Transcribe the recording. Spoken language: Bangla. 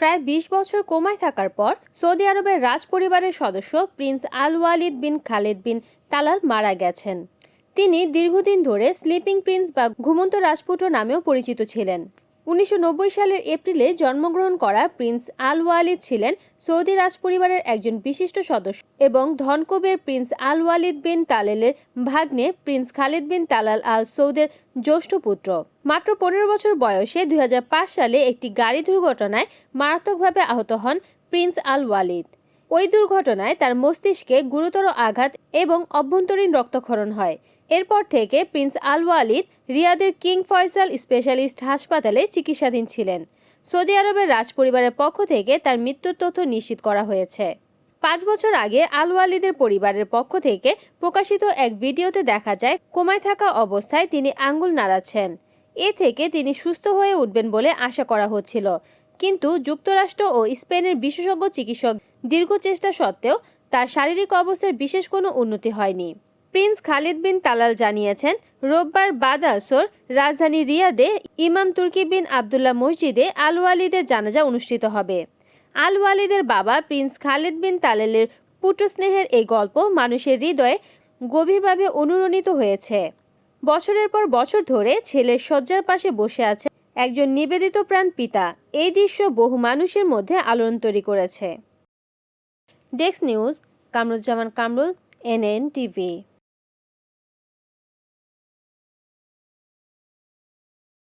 প্রায় ২০ বছর কোমায় থাকার পর সৌদি আরবের রাজ পরিবারের সদস্য prince Al Waleed bin Khaled bin Talal মারা গেছেন। তিনি দীর্ঘদিন ধরে স্লিপিং প্রিন্স বা ঘুমন্ত রাজপুত্র নামেও পরিচিত ছিলেন। উনিশশো নব্বই সালের এপ্রিলে জন্মগ্রহণ করা প্রিন্স আল ওয়ালিদ ছিলেন সৌদি রাজপরিবারের একজন বিশিষ্ট সদস্য এবং ধনকুবের প্রিন্স আল ওয়ালিদ বিন তালেলের ভাগ্নে prince Khalid bin Talal Al সৌদের জ্যৈষ্ঠ পুত্র। মাত্র পনেরো বছর বয়সে দুই হাজার পাঁচ সালে একটি গাড়ি দুর্ঘটনায় মারাত্মকভাবে আহত হন প্রিন্স আল ওয়ালিদ ওই দুর্ঘটনায় তার মস্তিষ্কে গুরুতর আঘাত এবং অভ্যন্তরীণ রক্তক্ষরণ হয়। এরপর থেকে প্রিন্স আল ওয়ালিদ রিয়াদের কিং ফয়সাল স্পেশালিস্ট হাসপাতালে চিকিৎসাধীন ছিলেন। সৌদি আরবের রাজপরিবারের পক্ষ থেকে তার মৃত্যুর তথ্য নিশ্চিত করা হয়েছে। পাঁচ বছর আগে আল ওয়ালিদের পরিবারের পক্ষ থেকে প্রকাশিত এক ভিডিওতে দেখা যায়, কোমায় থাকা অবস্থায় তিনি আঙ্গুল নাড়াচ্ছেন। এ থেকে তিনি সুস্থ হয়ে উঠবেন বলে আশা করা হচ্ছিল। কিন্তু যুক্তরাষ্ট্র ও স্পেনের বিশেষজ্ঞ চিকিৎসক দীর্ঘ চেষ্টা সত্ত্বেও তার শারীরিক অবস্থার বিশেষ কোনো উন্নতি হয়নি। প্রিন্স খালিদ বিন তালাল জানিয়েছেন, রোববার বাদ আসর রাজধানী রিয়াদে ইমাম তুর্কি বিন আবদুল্লাহ মসজিদে আল ওয়ালিদের জানাজা অনুষ্ঠিত হবে। আল ওয়ালিদের বাবা প্রিন্স খালিদ বিন তালেলের পুত্রস্নেহের এই গল্প মানুষের হৃদয়ে গভীরভাবে অনুরণিত হয়েছে। বছরের পর বছর ধরে ছেলের শয্যার পাশে বসে আছে একজন নিবেদিত প্রাণ পিতা, এই দৃশ্য বহু মানুষের মধ্যে আলোড়ন তৈরি করেছে। Desk news, Kamruzzaman Kamrul, NN TV.